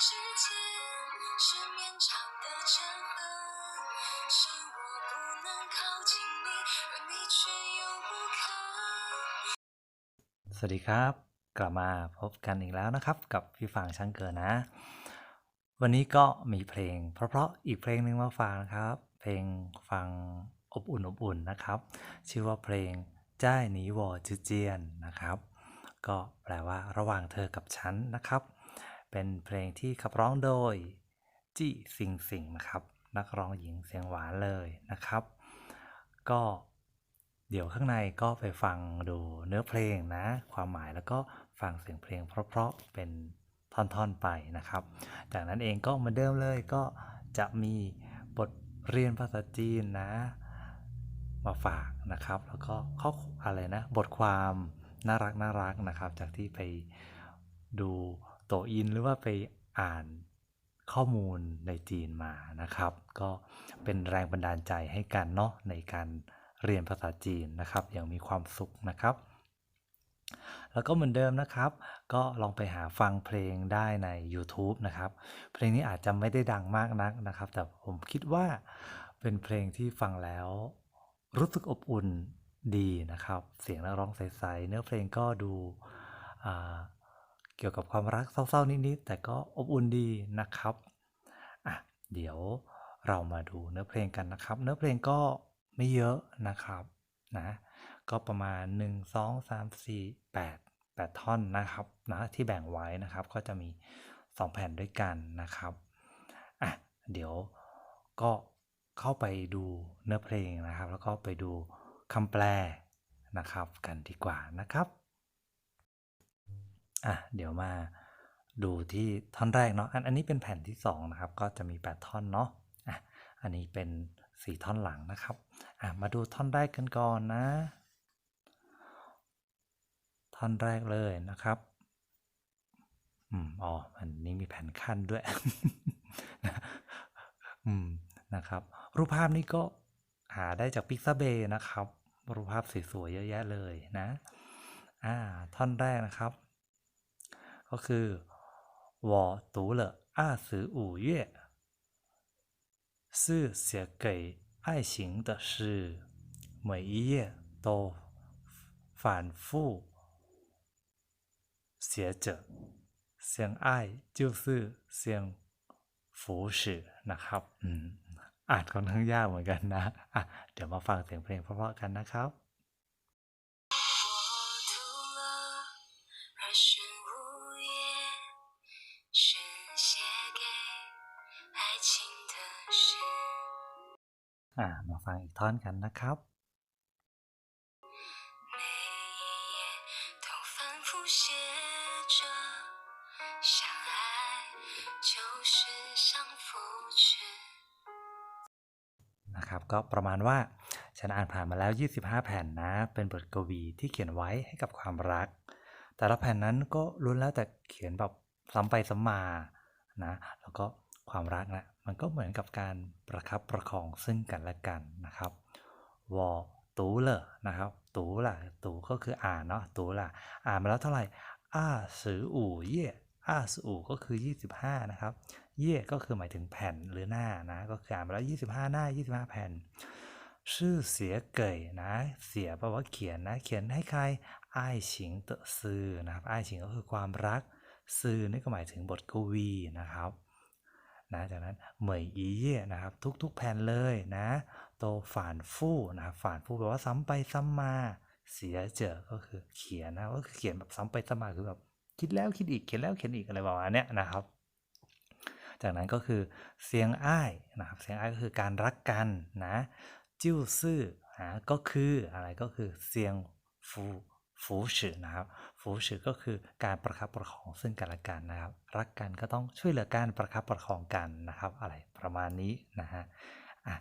之间是绵长的针痕，是我不能靠近你，而你却又不肯。 สวัสดีครับ กลับมาพบกันอีกแล้วนะครับ กับพี่ฟางช่างเกินนะ วันนี้ก็มีเพลง เพราะๆอีกเพลงหนึ่งมาฝากนะครับ เพลงฟังอบอุ่นอบอุ่นนะครับ ชื่อว่าเพลงจ้ายหนีวอจืเจียนนะครับ ก็แปลว่าระหว่างเธอกับฉันนะครับ เป็นเพลงที่ขับร้องโดยจีสิงสิงนะครับนักร้องหญิงเสียงหวานเลยนะครับ ก็เดี๋ยวข้างในก็ไปฟังดูเนื้อเพลงนะ ความหมายแล้วก็ฟังเสียงเพลงเพราะๆเป็นท่อนๆไปนะครับ จากนั้นเองก็เหมือนเดิมเลยก็จะมีบทเรียนภาษาจีนนะ มาฝากนะครับ แล้วก็ข้ออะไรนะ บทความน่ารักน่ารักนะครับ จากที่ไปดู โตอินหรือว่าไปอ่านข้อมูลในจีนมานะครับ ก็เป็นแรงบันดาลใจให้กันเนาะในการเรียนภาษาจีนนะครับ อย่างมีความสุขนะครับ แล้วก็เหมือนเดิมนะครับ ก็ลองไปหาฟังเพลงได้ใน YouTube นะครับ เพลงนี้อาจจะไม่ได้ดังมากนักนะครับ แต่ผมคิดว่าเป็นเพลงที่ฟังแล้วรู้สึกอบอุ่นดีนะครับ เสียงนักร้องใสๆ เนื้อเพลงก็ดูอ่า เกี่ยวกับความรักเศร้าๆนิดๆแต่ก็อบอุ่นดีนะครับอะเดี๋ยวเรามาดูเนื้อเพลงกันนะครับ เนื้อเพลงก็ไม่เยอะนะครับนะก็ประมาณ 1 2 3 4 8 8 ท่อนนะครับนะที่แบ่งไว้นะครับก็จะมี 2 แผ่นด้วยกันนะครับอะเดี๋ยวก็เข้าไปดูเนื้อเพลงนะครับ แล้วก็ไปดูคำแปลนะครับกันดีกว่านะครับ อะเดี๋ยวมาดูที่ท่อนแรกเนาะอันอันนี้เป็นแผ่นที่2นะครับก็จะมี 8 ท่อนเนาะอะอันนี้เป็น 4 ท่อนหลังนะครับอะมาดูท่อนแรกกันก่อนนะ ท่อนแรกเลยนะครับอืมอ๋ออันนี้มีแผ่นขั้นด้วยอืมนะครับรูปภาพนี้ก็หาได้จาก Pixabay นะครับ รูปภาพสวยๆเยอะแยะเลยนะอ่าท่อนแรกนะครับ ก็คือ我读了二十五页是写给爱情的诗，每一页都反复写着相爱就是相扶持นะครับอืมอ่านค่อนข้างยากเหมือนกันนะอ่ะเดี๋ยวมาฟังเสียงเพลงเพราะๆกันนะครับ ามาฟังอีกท่อนกันนะครับนะครับก็ประมาณว่าฉันอ่านผ่านมาแล้ว 25 แผ่นนะ เป็นบทกวีที่เขียนไว้ให้กับความรัก แต่ละแผ่นนั้นก็ล้วนแล้วแต่เขียนแบบซ้ำไปซ้ำมานะแล้วก็ ความรักนะมันก็เหมือนกับการประคับประคองซึ่งกันและกันนะครับวอตูเลอนะครับ ตูล่ะ ตูก็คืออ่านเนาะ ตูล่ะ อ่านมาแล้วเท่าไหร่อ้าสืออู่เย่อ้าสืออู่ก็คือ 25 นะครับ เย่ก็คือหมายถึงแผ่นหรือหน้านะ ก็คืออ่านมาแล้ว 25 หน้า 25 แผ่น ชื่อเสียเกยนะ เสียแปลว่าเขียนนะ เขียนให้ใครไอ้ายฉิงเตอซือนะครับไอ้ายฉิงก็คือความรักซือนี่ก็หมายถึงบทกวีนะครับ นะจากนั้นเหมยอีเย่นะครับทุกๆแผ่นเลยนะโตฝานฟู่นะฝานฟู่แปลว่าซ้ำไปซ้ำมาเสียเจอก็คือเขียนนะก็คือเขียนแบบซ้ำไปซ้ำมาคือแบบคิดแล้วคิดอีกเขียนแล้วเขียนอีกอะไรประมาณเนี้ยนะครับ จากนั้นก็คือเสียงอ้ายนะครับเสียงอ้ายก็คือการรักกันนะจิ้วซื่อนะก็คืออะไรก็คือเสียงฟู ฟูฉือนะครับฟูฉือก็คือการประคับประคองซึ่งกันและกันนะครับ รักกันก็ต้องช่วยเหลือกันประคับประคองกันนะครับ อะไรประมาณนี้นะฮะอ่ะ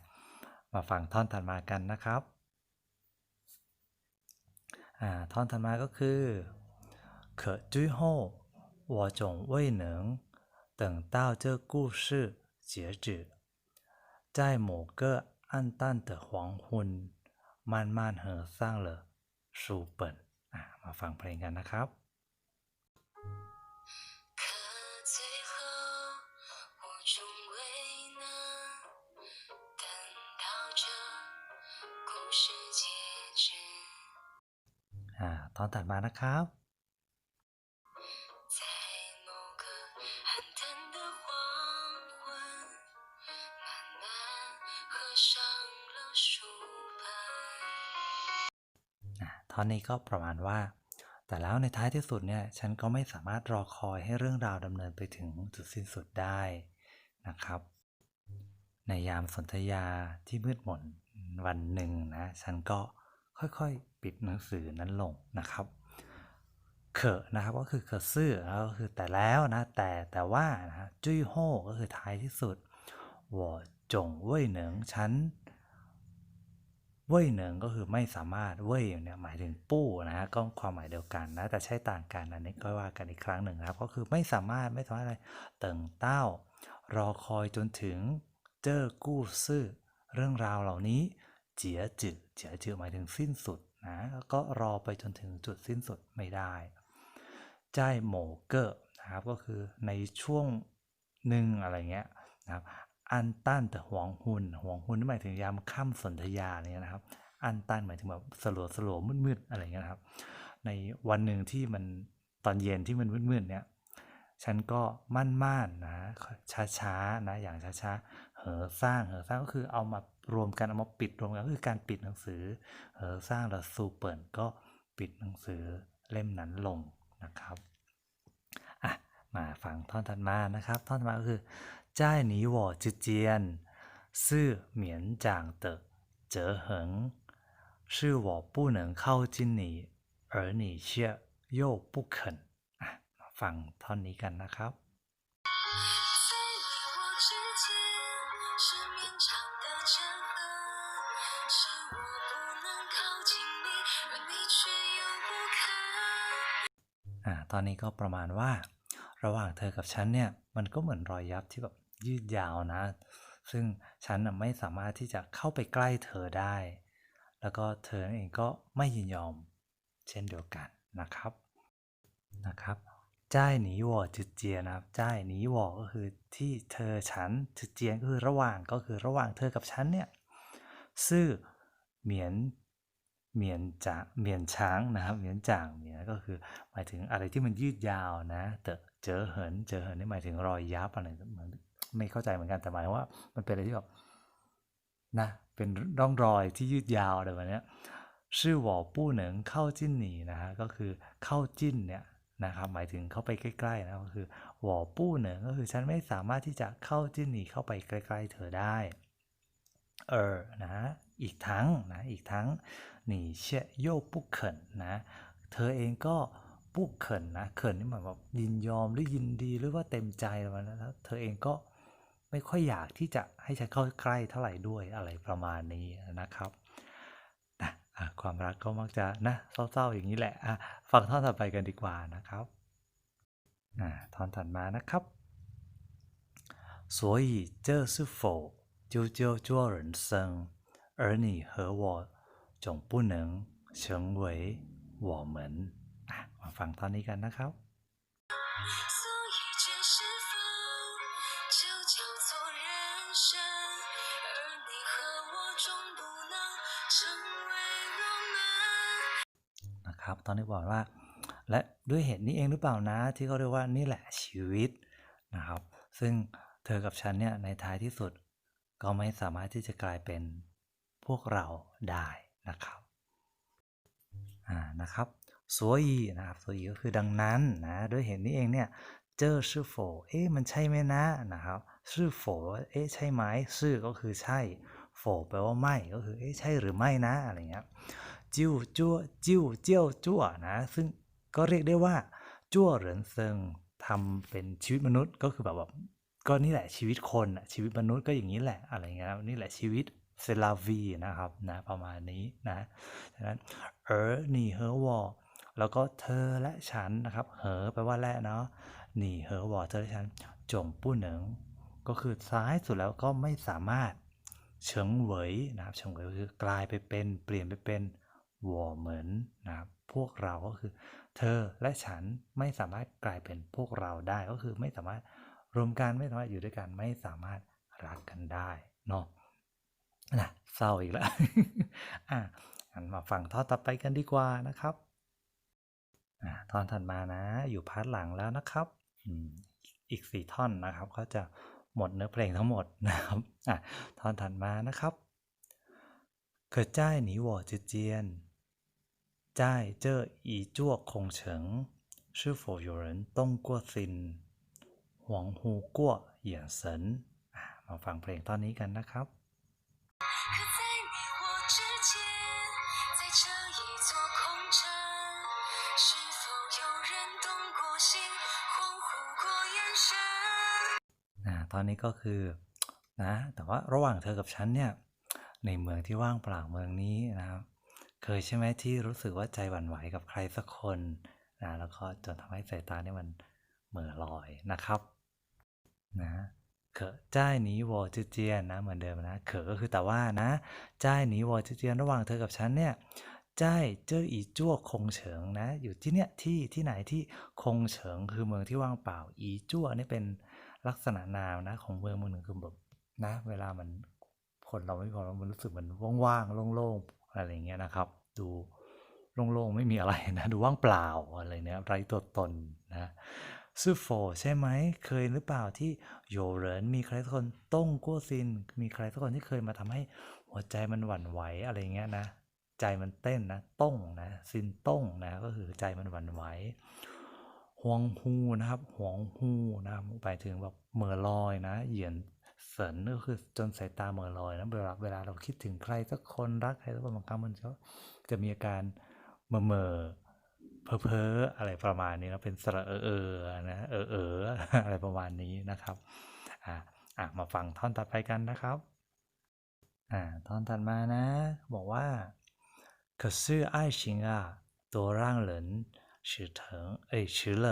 มาฟังท่อนถัดมากันนะครับอ่าท่อนถัดมาก็คือ可最后我总未能等到这故事截止，在某个暗淡的黄昏，慢慢合上了书本。 มาฟังเพลงกันนะครับตอนถัดมานะครับท่อนนี้ก็ประมาณว่า แต่แล้วในท้ายที่สุดเนี่ยฉันก็ไม่สามารถรอคอยให้เรื่องราวดำเนินไปถึงจุดสิ้นสุดได้นะครับ ในยามสนธยาที่มืดมนวันหนึ่งนะฉันก็ค่อยๆ ปิดหนังสือนั้นลงนะครับเคอะนะครับก็คือเคอะซื่อแล้วก็คือแต่แล้วนะแต่แต่ว่านะจุ้ยโฮก็คือท้ายที่สุด我จงเว่ยเหนิงฉัน เว่ยเหนิงก็คือไม่สามารถเว่ยเนี่ยหมายถึงปู้นะฮะก็ความหมายเดียวกันนะแต่ใช้ต่างกันอันนี้ก็ว่ากันอีกครั้งหนึ่งนะครับ ก็คือไม่สามารถไม่สามารถอะไรเติ่งเต้ารอคอยจนถึงเจอกู้ซื่อเรื่องราวเหล่านี้เจียจือเจียจือหมายถึงสิ้นสุดนะก็รอไปจนถึงจุดสิ้นสุดไม่ได้ใจโหมเกอร์นะครับก็คือในช่วงหนึ่งอะไรเงี้ยนะครับ อันต้านแต่หวงหุนหวงหุนนี่หมายถึงยามค่ำสนธยาเนี่ยนะครับ อันต้านหมายถึงแบบสลัวสลัวมืดมืดๆอะไรเงี้ยนะครับ ในวันหนึ่งที่มันตอนเย็นที่มันมืดมืดๆเนี่ยฉันก็มั่นม่านนะช้าช้าๆนะอย่างช้าช้าๆเหอสร้างเหอสร้างก็คือเอามารวมกันเอามาปิดรวมกันก็คือการปิดหนังสือเหอสร้างแล้วซูเปิลก็ปิดหนังสือเล่มนั้นลงนะครับอะมาฟังท่อนถัดมานะครับ ท่อนถัดมาก็คือ 在你我之间是绵长的折痕，是我不能靠近你，而你却又不肯。อ่ะมาฟังท่อนนี้กันนะครับ 在你我之间是绵长的折痕，是我不能靠近你，而你却又不肯。 อ่า ตอนนี้ก็ประมาณว่า ระหว่างเธอกับฉันเนี่ย มันก็เหมือนรอยยับที่แบบ ยืดยาวนะ ซึ่งฉันไม่สามารถที่จะเข้าไปใกล้เธอได้ แล้วก็เธอเองก็ไม่ยินยอม เช่นเดียวกันนะครับนะครับจ้ายหนีวอจืดเจียนะครับจ้ายหนีวอก็คือที่เธอฉันจืดเจียนก็คือระหว่างก็คือระหว่างเธอกับฉันเนี่ยซื่อเหมียนเหมียนจางเหมียนช้างนะครับเหมียนจางเหมียนก็คือหมายถึงอะไรที่มันยืดยาวนะแต่เจอเหินเจอเหินนี่หมายถึงรอยยับอะไรเหมือน ไม่เข้าใจเหมือนกันแต่หมายว่า มันเป็นอะไรที่แบบนะเป็นร่องรอยที่ยืดยาวอะไรแบบนี้ชื่อหวอปู้เหนิงเข้าจิ้นหนีนะฮะก็คือเข้าจิ้นเนี่ยนะครับหมายถึงเข้าไปใกล้ๆนะก็คือหวอปู้เหนิงก็คือฉันไม่สามารถที่จะเข้าจิ้นหนีเข้าไปใกล้ๆ เธอได้เออนะอีกทั้งนะอีกทั้งหนีเชยโยปุกเขินนะเธอเองก็ปุกเขินนะเขินนี่หมายแบบยินยอมหรือยินดีหรือว่าเต็มใจอะไรประมาณนั้นแล้วเธอเองก็ ไม่ค่อยอยากที่จะให้ฉันเข้าใกล้เท่าไหร่ด้วยอะไรประมาณนี้นะครับนะอ่ะความรักก็มักจะนะเศร้าๆอย่างนี้แหละอ่ะฟังท่อนต่อไปกันดีกว่านะครับอ่าท่อนถัดมานะครับ 所以这是否就叫做人生？而你和我总不能成为我们อ่ะมาฟังตอนนี้กันนะครับ ับ ตอนนี้บอกว่า และด้วยเหตุนี้เองหรือเปล่านะ ที่เขาเรียกว่านี่แหละชีวิตนะครับ ซึ่งเธอกับฉันเนี่ยในท้ายที่สุด ก็ไม่สามารถที่จะกลายเป็นพวกเราได้นะครับอ่านะครับสวยนะครับสวยก็คือดังนั้นนะด้วยเหตุนี้เองเนี่ยเจอชื่อโฟเอ๊ะมันใช่ไหมนะนะครับชื่อโฟเอ๊ะใช่ไหมชื่อก็คือใช่โฟแปลว่าไม่ก็คือเอ๊ะใช่หรือไม่นะอะไรเงี้ย จิ้วจั่วจิ้วเจี้ยวจั่วนะ ซึ่งก็เรียกได้ว่าจั่วเหรินเซิงทำเป็นชีวิตมนุษย์ก็คือแบบแบบก็นี่แหละชีวิตคนน่ะชีวิตมนุษย์ก็อย่างนี้แหละอะไรเงี้ยนี่แหละชีวิตเซลาวีนะครับนะประมาณนี้นะฉะนั้นเออหนีเหอวอแล้วก็เธอและฉันนะครับ เหอแปลว่าและเนาะหนีเหอวอเธอและฉันจงปู้เหนิงก็คือซ้ายสุดแล้วก็ไม่สามารถเฉิงเหวยนะครับเฉิงเหวยคือกลายไปเป็นเปลี่ยนไปเป็น วอเหมือนนะครับพวกเราก็คือ เธอและฉันไม่สามารถกลายเป็นพวกเราได้ก็คือไม่สามารถ รวมกันไม่สามารถอยู่ด้วยกันไม่สามารถรักกันได้เนาะนะเศร้าอีกแล้ว อ่ะงั้นมาฟังท่อนต่อไปกันดีกว่านะครับอ่ะท่อนถัดมานะ อยู่พาร์ทหลังแล้วนะครับอืมอีกสี่ท่อนนะครับก็จะหมดเนื้อเพลงทั้งหมดนะครับอ่ะท่อนถัดมานะครับ可在你我之间 在这一座空城是否有人动过心恍惚过眼神อ่ะมาฟังเพลงตอนนี้กันนะครับ 可在你我之间，在这一座空城，是否有人动过心，恍惚过眼神？ อ่าตอนนี้ก็คือนะแต่ว่าระหว่างเธอกับฉันเนี่ยในเมืองที่ว่างเปล่าเมืองนี้นะครับ เคยใช่ไหมที่รู้สึกว่าใจหวั่นไหวกับใครสักคนนะแล้วก็จนทำให้สายตาเนี่ยมันเหม่อลอยนะครับนะเขอจ้ายหนีวอจืเจียนนะเหมือนเดิมนะ เขอก็คือแต่ว่านะจ้ายหนีวอจืเจียนระหว่างเธอกับฉันเนี่ยจ้ายเจ้ออีจ้วคงเฉิงนะ อยู่ที่เนี่ยที่ที่ไหนที่คงเฉิงคือเมืองที่ว่างเปล่า อีจ้วนี่เป็นลักษณะนามนะ ของเมืองเมืองหนึ่งคือแบบนะ เวลามันคนเราไม่พอมันรู้สึกมันว่างๆโล่งๆ อะไรเงี้ยนะครับ ดูโล่งๆไม่มีอะไรนะ ดูว่างเปล่าอะไรเนี่ยไร้ตัวตนนะซื่อโฟใช่ไหมเคยหรือเปล่าที่โยเหรินมีใครสักคนต้งกั้ซิน มีใครสักคนที่เคยมาทำให้หัวใจมันหวั่นไหวอะไรเงี้ยนะ ใจมันเต้นนะต้งนะซินต้งนะก็คือใจมันหวั่นไหวหวงฮูนะครับหวงฮูนะครับไปถึงแบบเหม่อลอยนะ เหยียน เสินก็คือจนสายตาเหม่อลอยนะเวลาเวลาเราคิดถึงใครสักคนรักใครสักคนบางครั้งมันก็จะมีอาการเมื่อเมื่อเพ้อเพ้อๆอะไรประมาณนี้นะเป็นสระเออเออนะเออเออ อะไรประมาณนี้นะครับอ่าอ่ะมาฟังท่อนต่อไปกันนะครับอ่าท่อนถัดมานะ บอกว่า可是爱情啊多让人齿疼哎齿冷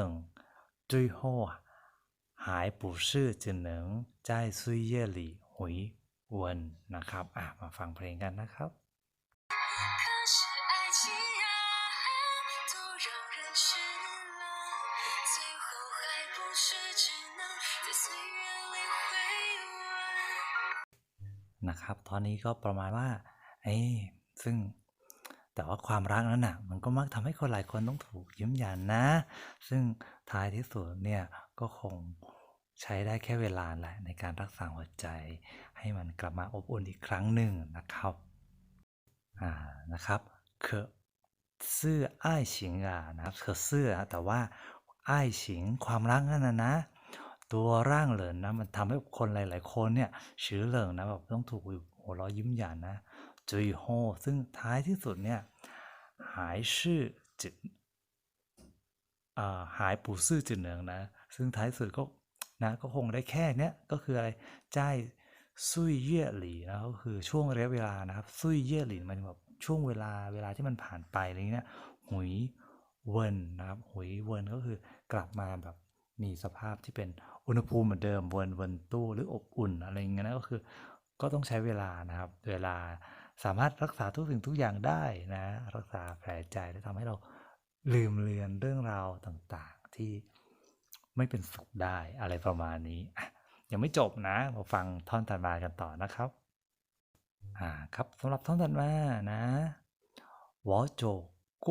最后啊 หายปูชื่อจืนเนิงใจซุยเย่หลี่หุยอวนนะครับอะมาฟังเพลงกันนะครับนะครับตอนนี้ก็ประมาณว่าเอ้ซึ่งแต่ว่าความรักนั้นนะ่ะมันก็มักทำให้คนหลายคนต้องถูกยิ้มยันนะ ซึ่งท้ายที่สุดเนี่ย ก็คงใช้ได้แค่เวลาแหละในการรักษาหัวใจ ให้มันกลับมาอบอุ่นอีกครั้งหนึ่งนะครับอ่านะครับเคือซื่ออ้ายฉิงอะนะครับเคือซื่อแต่ว่าอ้ายฉิงความรักนั่นนะนะตัวร่างเหลินนะมันทำให้คนหลาย ๆ คนเนี่ยชื้อเหลิงนะแบบต้องถูกหัวเราะยิ้มหยานนะจุยโฮซึ่งท้ายที่สุดเนี่ยหายชื่อจิอ่าหายปู่ซื่อจืดเหนิงนะ ซึ่งท้ายสุดก็นะก็คงได้แค่เนี้ยก็คืออะไรใจายซุยเย่หลีนะก็คือช่วงระยะเวลานะครับซุยเย่หลีมันแบบช่วงเวลาเวลาที่มันผ่านไปอะไรเงี้ยหุยเวินนะครับหุยเวินก็คือกลับมาแบบมีสภาพที่เป็นอุณหภูมิเหมือนเดิมเวินเวินตู้หรืออบอุ่นอะไรเงี้ยนะก็คือก็ต้องใช้เวลานะครับ เวลาสามารถรักษาทุกสิ่งทุกอย่างได้นะ รักษาแผลใจและทำให้เราลืมเลือนเรื่องราวต่างๆ ที่ ไม่เป็นสุขได้อะไรประมาณนี้อ่ะยังไม่จบนะมาฟังท่อนถัดมากันต่อนะครับ อ่าครับสำหรับท่อนถัดมานะ我走过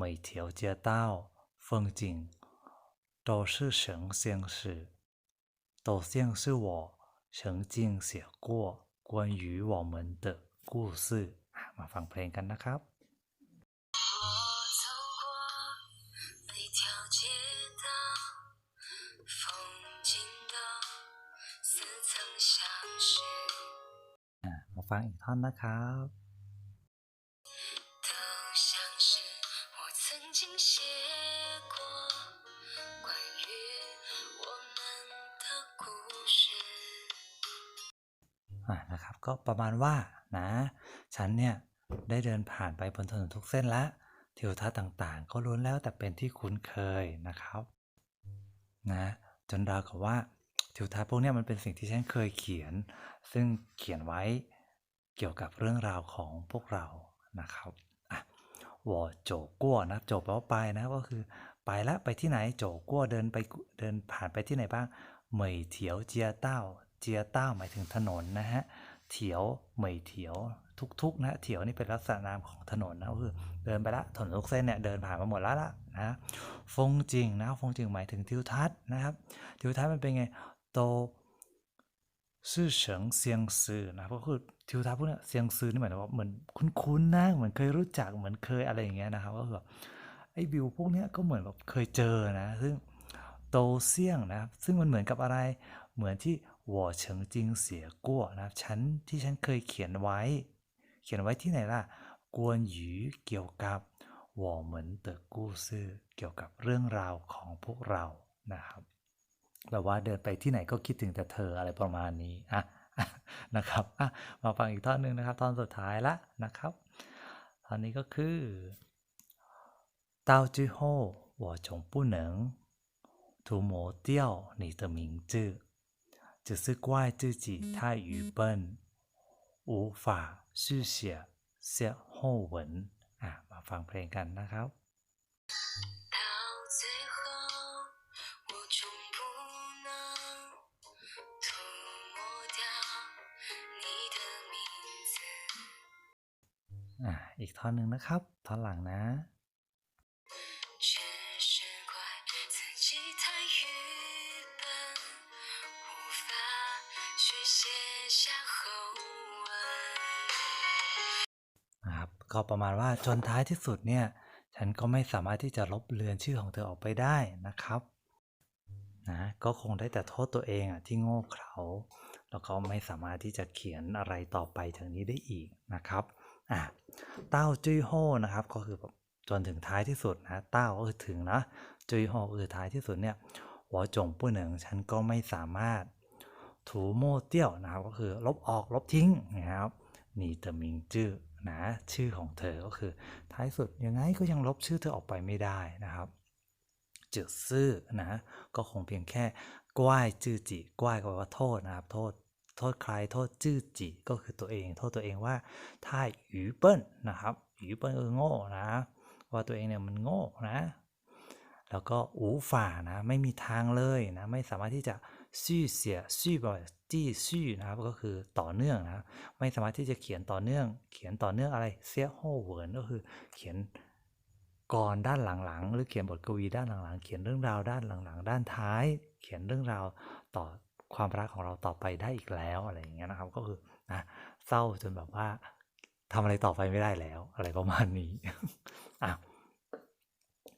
每条街道风景都是神仙事都像是我曾经写过关于我们的故事อ่ะมาฟังเพลงกันนะครับ ฟังอีกท่อนนะครับนะครับก็ประมาณว่านะฉันเนี่ยได้เดินผ่านไปบนถนนทุกเส้นละทิวทัศน์ต่างๆ ก็ล้วนแล้วแต่เป็นที่คุ้นเคยนะครับนะจนราวกับว่าทิวทัศน์พวกนี้มันเป็นสิ่งที่ฉันเคยเขียน ซึ่งเขียนไว้ เกี่ยวกับเรื่องราวของพวกเรานะครับอะวอโจกัวนะโจแปลว่าไปนะก็คือ ไปแล้วไปที่ไหนโจกัวเดินไปเดินผ่านไปที่ไหนบ้างเหมยเถียวเจียเต้าเจียเต้าหมายถึงถนนนะฮะเถียวเหมยเถียวทุกๆนะเถียวนี่เป็นลักษณะนามของถนนนะก็คือเดินไปละถนนทุกเส้นเนี่ยเดินผ่านมาหมดแล้วละนะฟงจิงนะฟงจิงหมายถึงทิวทัศน์นะครับทิวทัศน์มันเป็นไงโต ซื่อเฉิงเซียงซือนะก็คือทิวทัศน์พวกนี้เซียงซือนี่หมายถึงว่าเหมือนคุ้นๆนะเหมือนเคยรู้จักเหมือนเคยอะไรอย่างเงี้ยนะครับก็คือไอ้วิวพวกนี้ก็เหมือนแบบเคยเจอนะ ซึ่งโตเซียงนะซึ่งมันเหมือนกับอะไรเหมือนที่หัอเฉิงจิงเสียกั้วนะฉันที่ฉันเคยเขียนไว้ เขียนไว้ที่ไหนล่ะกวนหยูเกี่ยวกับหัอเหมือนเตอกู้ซื่อเกี่ยวกับเรื่องราวของพวกเรานะครับ แบบว่าเดินไปที่ไหนก็คิดถึงแต่เธออะไรประมาณนี้อ่ะ นะครับอ่ะมาฟังอีกท่อนหนึ่งนะครับตอนสุดท้ายละนะครับตอนนี้ก็คือ到最后我总不能涂抹掉你的名字只是怪自己太愚笨，无法续写写后文อ่ะมาฟังเพลงกันนะครับ อีกท่อนหนึ่งนะครับ ท่อนหลังนะนะครับก็ประมาณว่าจนท้ายที่สุดเนี่ย ฉันก็ไม่สามารถที่จะลบเลือนชื่อของเธอออกไปได้นะครับนะก็คงได้แต่โทษตัวเองอะที่โง่เขลาแล้วก็ไม่สามารถที่จะเขียนอะไรต่อไปจากนี้ได้อีกนะครับ อะเต้าจุ้ยโฮนะครับก็คือแบบจนถึงท้ายที่สุดนะเต้าก็คือถึงนะจุ้ยโฮก็คือท้ายที่สุดเนี่ยหัวจงปุ้นหนึ่งฉันก็ไม่สามารถถูโม่เตี้ยวนะครับก็คือลบออกลบทิ้งนะครับนี่เตมิงจื้อนะชื่อของเธอก็คือท้ายสุดยังไงก็ยังลบชื่อเธอออกไปไม่ได้นะครับจืดซื่อนะก็คงเพียงแค่กว้ายจื้อจิกว้ายก็แปลว่าโทษนะครับ โทษ โทษใครโทษจื้อจิก็คือตัวเอง โทษตัวเองว่าถ้าหยูเปิ้ลนะครับหยูเปิ้ลคือโง่นะ ว่าตัวเองเนี่ยมันโง่นะ แล้วก็อูฝ่านะไม่มีทางเลยนะไม่สามารถที่จะซื่อเสียซื่อบ่อยจี้ซื่อนะครับก็คือต่อเนื่องนะไม่สามารถที่จะเขียนต่อเนื่อง เขียนต่อเนื่องอะไรเสียโฮเวิร์นก็คือเขียนกรด้านหลังๆ หรือเขียนบทกวีด้านหลังๆ เขียนเรื่องราวด้านหลังๆ ด้านท้าย เขียนเรื่องราวต่อ ความรักของเราต่อไปได้อีกแล้วอะไรอย่างเงี้ยนะครับ ก็คือนะเศร้าจนแบบว่าทำอะไรต่อไปไม่ได้แล้ว อะไรประมาณนี้อะ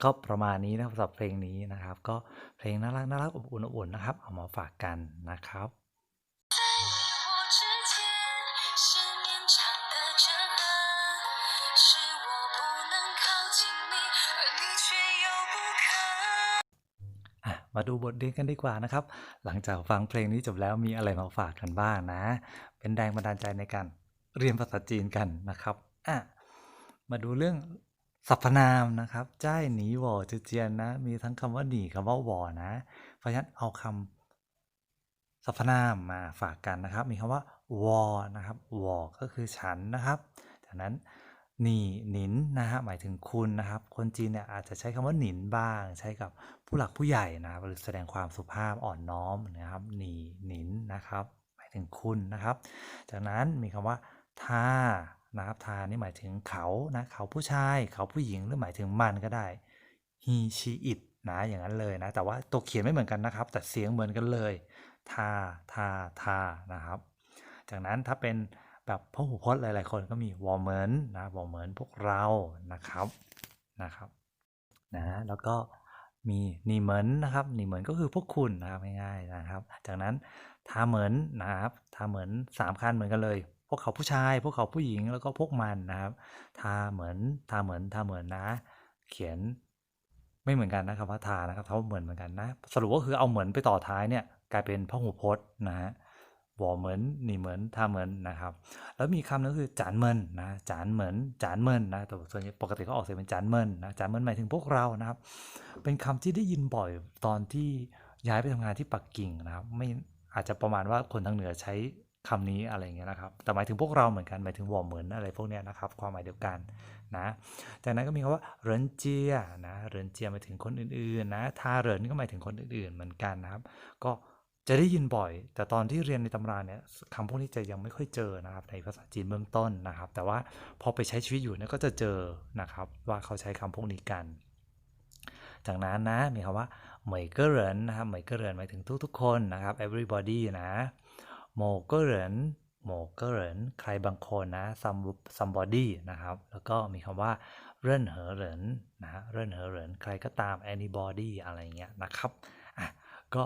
ก็ประมาณนี้นะครับสำหรับเพลงนี้นะครับ ก็เพลงน่ารักน่ารักอบอุ่นอบอุ่นนะครับ เอามาฝากกันนะครับ มาดูบทเรียนกันดีกว่านะครับ หลังจากฟังเพลงนี้จบแล้วมีอะไรมาฝากกันบ้างนะ เป็นแรงบันดาลใจในการเรียนภาษาจีนกันนะครับอะมาดูเรื่องสรรพนามนะครับจ้ายหนีหวอจือเจียนนะ มีทั้งคำว่าหนีคำว่าหวอนะ เพราะฉะนั้นเอาคำสรรพนามมาฝากกันนะครับ มีคำว่าวอนะครับวอก็คือฉันนะครับ จากนั้น นีหนินนะฮะหมายถึงคุณนะครับ คนจีนเนี่ยอาจจะใช้คำว่าหนินบ้าง ใช้กับผู้หลักผู้ใหญ่นะครับหรือแสดงความสุภาพอ่อนน้อมนะครับหนีหนินนะครับ หมายถึงคุณนะครับ จากนั้นมีคำว่าทานะครับทานี่หมายถึงเขานะเขาผู้ชาย เขาผู้หญิงหรือหมายถึงมันก็ได้ he she it นะอย่างนั้นเลยนะแต่ว่าตัวเขียนไม่เหมือนกันนะครับ แต่เสียงเหมือนกันเลยทาทาทานะครับ จากนั้นถ้าเป็น แบบพหูพจน์หลายๆคนก็มีวอร์เหมือนนะวอร์เหมือนพวกเรานะครับนะครับนะแล้วก็มีนีเหมือนนะครับนีเหมือนก็คือพวกคุณนะครับง่ายๆนะครับ จากนั้นทาเหมือนนะครับทาเหมือนสามคันเหมือนกันเลย พวกเขาผู้ชาย พวกเขาผู้หญิงแล้วก็พวกมันนะครับทาเหมือนทาเหมือนทาเหมือนนะ เขียนไม่เหมือนกันนะครับว่าทานะครับเขาเหมือนเหมือนกันนะ สรุปก็คือเอาเหมือนไปต่อท้ายเนี่ยกลายเป็นพหูพจน์นะฮะ วอเหมือนนี่เหมือนทาเหมือนนะครับ แล้วมีคำนึงคือจานเมินนะจานเหมือนจานเมินนะแต่ส่วนใหญ่ปกติเขาออกเสียงเป็นจานเมินนะจานเมินหมายถึงพวกเรานะครับ เป็นคำที่ได้ยินบ่อยตอนที่ย้ายไปทำงานที่ปักกิ่งนะครับไม่อาจจะประมาณว่าคนทางเหนือใช้คำนี้อะไรเงี้ยนะครับ แต่หมายถึงพวกเราเหมือนกันหมายถึงวอเหมือนอะไรพวกเนี้ยนะครับ ความหมายเดียวกันนะจากนั้นก็มีคำว่าเรินเจียนะเรินเจียหมายถึงคนอื่นๆนะทาเรินก็หมายถึงคนอื่นๆเหมือนกันนะครับ ก็ จะได้ยินบ่อย แต่ตอนที่เรียนในตำราเนี่ยคำพวกนี้จะยังไม่ค่อยเจอนะครับในภาษาจีนเบื้องต้นนะครับ แต่ว่าพอไปใช้ชีวิตอยู่เนี่ยก็จะเจอนะครับว่าเขาใช้คำพวกนี้กัน จากนั้นนะมีคำว่าเหมยเกอเหรินนะครับเหมยเกอเหรินหมายถึงทุกๆคนนะครับ everybody นะโมเกอเหรินโมเกอเหรินใครบางคนนะ some somebody นะครับ แล้วก็มีคำว่าเร่นเหอเหรินนะเร่นเหอเหรินใครก็ตาม anybody อะไรเงี้ยนะครับอะก็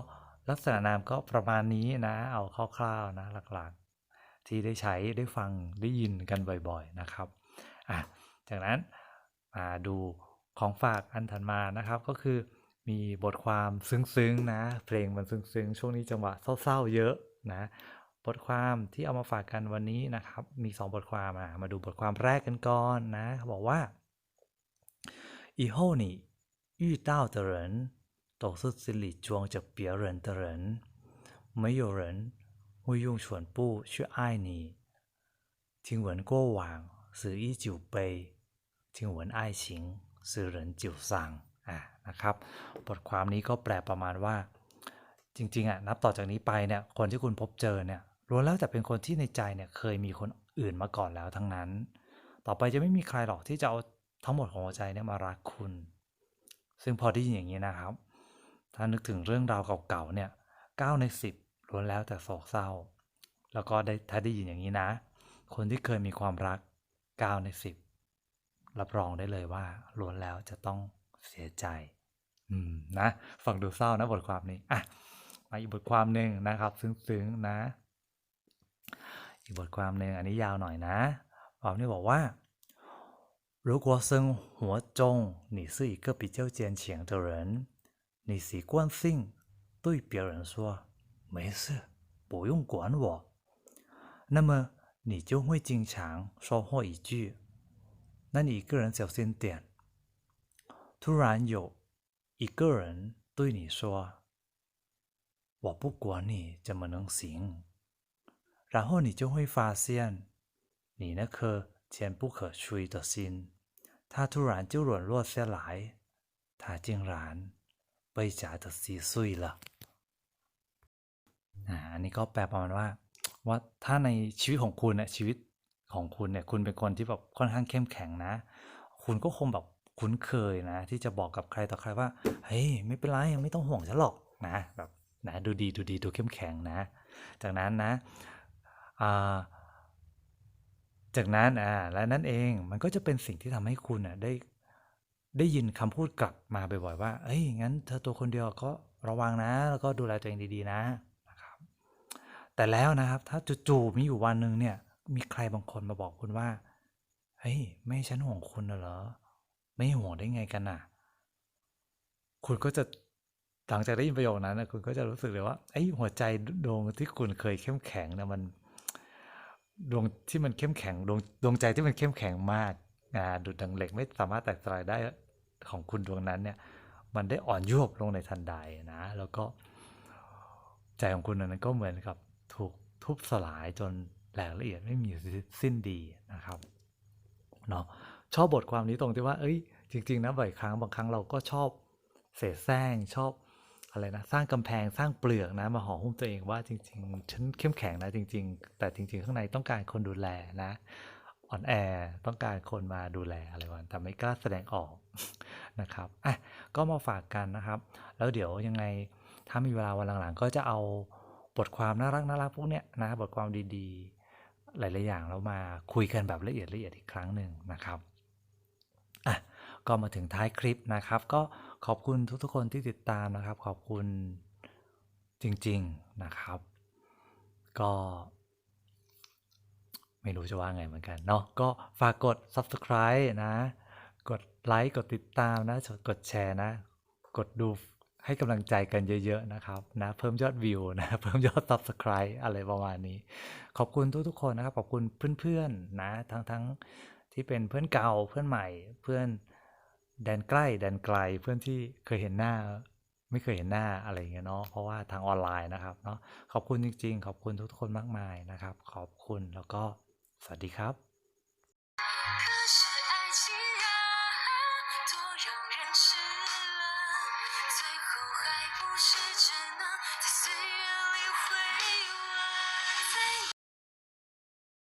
ลักษณะนามก็ประมาณนี้นะ เอาคร่าวๆนะหลักๆ ที่ได้ใช้ได้ฟังได้ยินกันบ่อยๆนะครับอ่ะจากนั้นมาดูของฝากอันถัดมานะครับ ก็คือมีบทความซึ้งๆนะ เพลงมันซึ้งๆ ช่วงนี้จังหวะเศร้าๆเยอะนะ บทความที่เอามาฝากกันวันนี้นะครับ มี 2 บทความอ่ะมาดูบทความแรกกันก่อนนะเขาบอกว่า以后你遇到的人 都是心里装着别人的人，没有人会用全部去爱你。听闻过往是一酒杯，听闻爱情是人酒上อ่ะนะครับ บทความนี้ก็แปลประมาณว่า จริงๆอ่ะนับต่อจากนี้ไปเนี่ยคนที่คุณพบเจอเนี่ยล้วนแล้วแต่เป็นคนที่ในใจเนี่ยเคยมีคนอื่นมาก่อนแล้วทั้งนั้น ต่อไปจะไม่มีใครหรอกที่จะเอาทั้งหมดของหัวใจเนี่ยมารักคุณ ซึ่งพอได้ยินอย่างนี้นะครับ ถ้านึกถึงเรื่องราวเก่าๆเนี่ยเก้าในสิบล้วนแล้วแต่โศกเศร้า แล้วก็ได้ถ้าได้ยินอย่างนี้นะ คนที่เคยมีความรักเก้าในสิบรับรองได้เลยว่าล้วนแล้วจะต้องเสียใจ อืมนะฟังดูเศร้านะบทความนี้อ่ะมาอีกบทความหนึ่งนะครับ ซึ้งๆนะ อีกบทความหนึ่งอันนี้ยาวหน่อยนะความนี้บอกว่า如果生活中你是一个比较坚强的人， 你习惯性对别人说“没事，不用管我”，那么你就会经常说话一句：“那你一个人小心点。”突然有一个人对你说：“我不管你怎么能行。”然后你就会发现，你那颗坚不可摧的心，它突然就软落下来，它竟然 被夹得稀碎了。อ่าอันนี้ก็แปลประมาณว่า ว่าถ้าในชีวิตของคุณเนี่ยชีวิตของคุณเนี่ยคุณเป็นคนที่แบบค่อนข้างเข้มแข็งนะ คุณก็คงแบบคุ้นเคยนะ ที่จะบอกกับใครต่อใครว่าเฮ้ยไม่เป็นไรไม่ต้องห่วงฉันหรอกนะแบบนะดูดีดูดีดูเข้มแข็งนะ จากนั้นนะอ่าจากนั้นอ่าและนั่นเองมันก็จะเป็นสิ่งที่ทำให้คุณอ่ะได้ ได้ยินคำพูดกลับมาบ่อยๆว่า เอ้ย งั้นเธอตัวคนเดียวก็ระวังนะ แล้วก็ดูแลตัวเองดีๆนะนะครับ แต่แล้วนะครับถ้าจู่ๆมีอยู่วันหนึ่งเนี่ย มีใครบางคนมาบอกคุณว่า เฮ้ย ไม่ฉันห่วงคุณน่ะเหรอ ไม่ห่วงได้ไงกันน่ะ คุณก็จะหลังจากได้ยินประโยคนั้นนะคุณก็จะรู้สึกเลยว่าไอ้หัวใจดวงที่คุณเคยเข้มแข็งนะมันดวงที่มันเข้มแข็งดวงดวงใจที่มันเข้มแข็งมากอ่าดุดดังเหล็กไม่สามารถแตกสลายได้ ของคุณดวงนั้นเนี่ยมันได้อ่อนยวบลงในทันใดนะ แล้วก็ใจของคุณนั้นก็เหมือนกับถูกทุบสลายจนแหลกละเอียดไม่มีสิ้นดีนะครับเนาะชอบบทความนี้ตรงที่ว่า เอ้ย จริง ๆ นะบ่อยครั้งบางครั้งเราก็ชอบเสแสร้งชอบอะไรนะสร้างกำแพงสร้างเปลือกนะมาห่อหุ้มตัวเองว่าจริง ๆ ฉันเข้มแข็งนะจริง ๆ แต่จริง ๆ ข้างในต้องการคนดูแลนะ อ่อนแอต้องการคนมาดูแลอะไรวันแต่ไม่กล้าแสดงออกนะครับอะก็มาฝากกันนะครับ แล้วเดี๋ยวยังไงถ้ามีเวลาวันหลังๆ ก็จะเอาบทความน่ารักน่ารักพวกเนี้ยนะบทความดีๆ หลายๆอย่างแล้วมาคุยกันแบบละเอียดละเอียดอีกครั้งหนึ่งนะครับอะก็มาถึงท้ายคลิปนะครับ ก็ขอบคุณทุกๆคนที่ติดตามนะครับ ขอบคุณจริงๆนะครับ ก็ ไม่รู้จะว่าไงเหมือนกันเนาะก็ฝากกด subscribe นะ กดไลค์กดติดตามนะ กดแชร์นะ กดดูให้กำลังใจกันเยอะๆนะครับนะเพิ่มยอดวิวนะเพิ่มยอด subscribe อะไรประมาณนี้ ขอบคุณทุกๆคนนะครับ ขอบคุณเพื่อนๆนะทั้งทั้งที่เป็นเพื่อนเก่าเพื่อนใหม่เพื่อนแดนใกล้แดนไกลเพื่อนที่เคยเห็นหน้า ไม่เคยเห็นหน้าอะไรเงี้ยเนาะเพราะว่าทางออนไลน์นะครับเนาะขอบคุณจริง ๆ ขอบคุณทุกคนมากมายนะครับ ขอบคุณแล้วก็ สวัสดีครับ